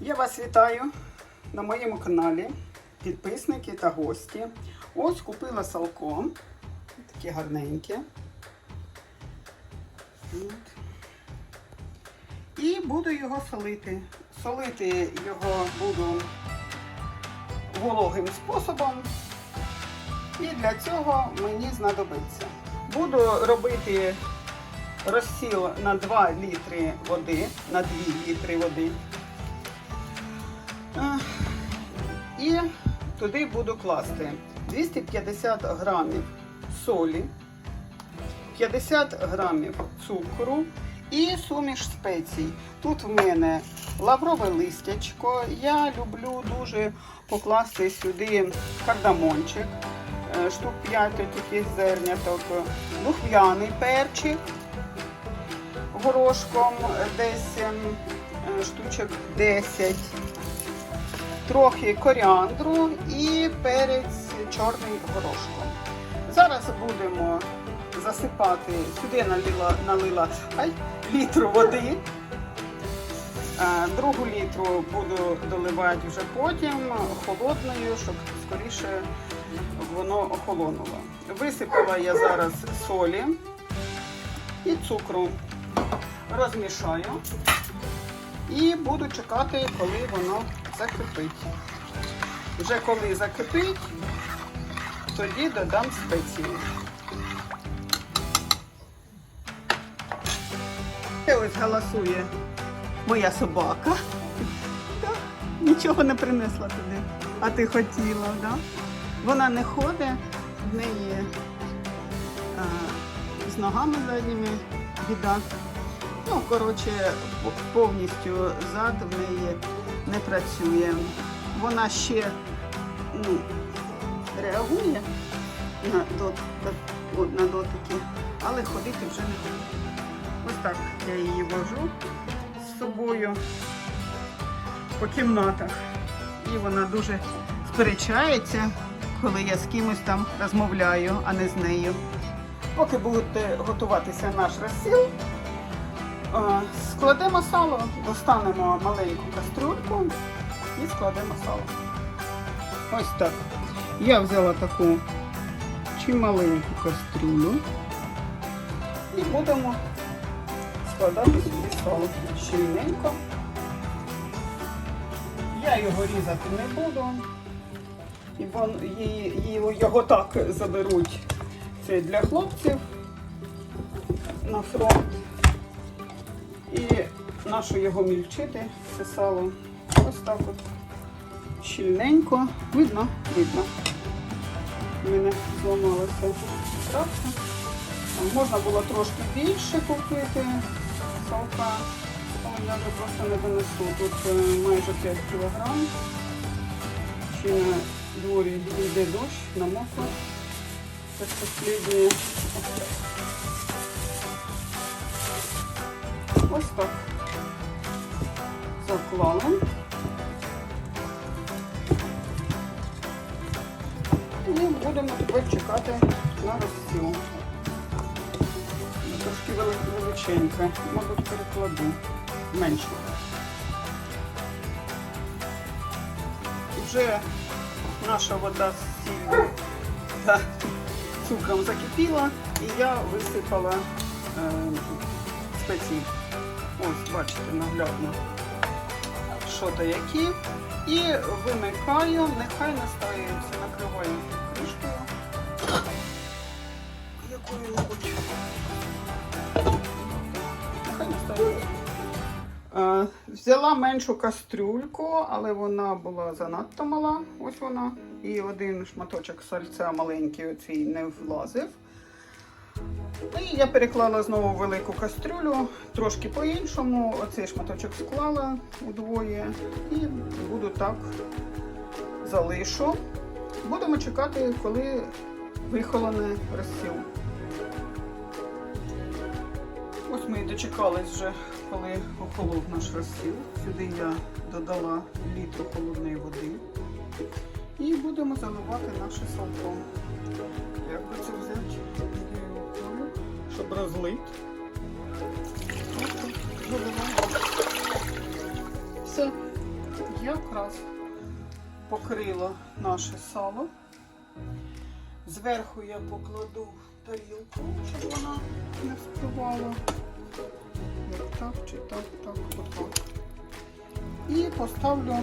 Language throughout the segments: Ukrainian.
Я вас вітаю на моєму каналі, підписники та гості. Ось купила салко, таке гарненьке. І буду його солити. Солити його буду вологим способом. І для цього мені знадобиться. Буду робити розсіл на 2 літри води, на 2 літри води. Туди буду класти 250 грамів солі, 50 грамів цукру і суміш спецій. Тут в мене лаврове листячко. Я люблю дуже покласти сюди кардамончик, е, штук 5 таких зерняток, духмяний перчик горошком десь е, штучок 10 трохи коріандру і перець чорний горошком. Зараз будемо засипати, сюди налила, налила ай, літру води. Другу літру буду доливати вже потім холодною, щоб скоріше воно охолонуло. Висипала я зараз солі і цукру. Розмішаю і буду чекати, коли воно закипить. Вже коли закипить, тоді додам спеції. І ось галасує моя собака. Нічого не принесла туди, а ти хотіла, да? Вона не ходить, в неї а, з ногами задніми біда. Ну, коротше, повністю зад в неї не працює. Вона ще ну, реагує на, дот, на дотики, але ходити вже не буде. Ось так я її вожу з собою по кімнатах. І вона дуже сперечається, коли я з кимось там розмовляю, а не з нею. Поки буде готуватися наш розсіл, Складемо сало, достанемо маленьку кастрюльку і складемо сало. Ось так. Я взяла таку чималеньку кастрюлю і будемо складати сюди сало щільненько. Я його різати не буду, її- його так заберуть. Це для хлопців на фронт. І нащо його мільчити, це сало. Ось так от щільненько. Видно? Видно. У мене зламалося трапка. Можна було трошки більше купити салка, але я вже просто не донесу. Тут е, майже 5 кг. Ще на дворі йде дощ, намокло. Це останнє. Ось так заклали. І будемо тепер чекати на розсіл. Трошки вели- величеньке, мабуть, перекладу менше. Вже наша вода з сіллю та цукром закипіла і я висипала е, спеції. Ось, бачите, наглядно, що то які. І вимикаю, нехай настаюється, накриваю кришкою. Якою-небудь. Нехай настаюється. Е, Взяла меншу кастрюльку, але вона була занадто мала. Ось вона. І один шматочок сальця маленький оцій не влазив. І я переклала знову велику кастрюлю, трошки по-іншому. Оцей шматочок склала удвоє і буду так залишу. Будемо чекати, коли вихолоне розсіл. Ось ми і дочекались вже, коли охолов наш розсіл. Сюди я додала літру холодної води. І будемо заливати наше салко. Як би це взяти? Щоб розлити. Все. якраз покрило наше сало. Зверху я покладу тарілку, щоб вона не вспливала. Як так чи так, так, отак. І поставлю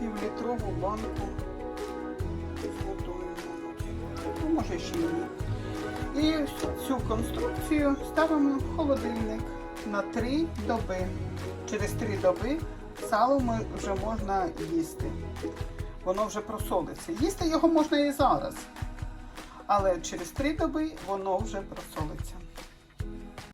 півлітрову банку з водою. Ну, може ще ні. І цю конструкцію ставимо в холодильник на 3 доби. Через 3 доби сало ми вже можна їсти. Воно вже просолиться. Їсти його можна і зараз. Але через 3 доби воно вже просолиться.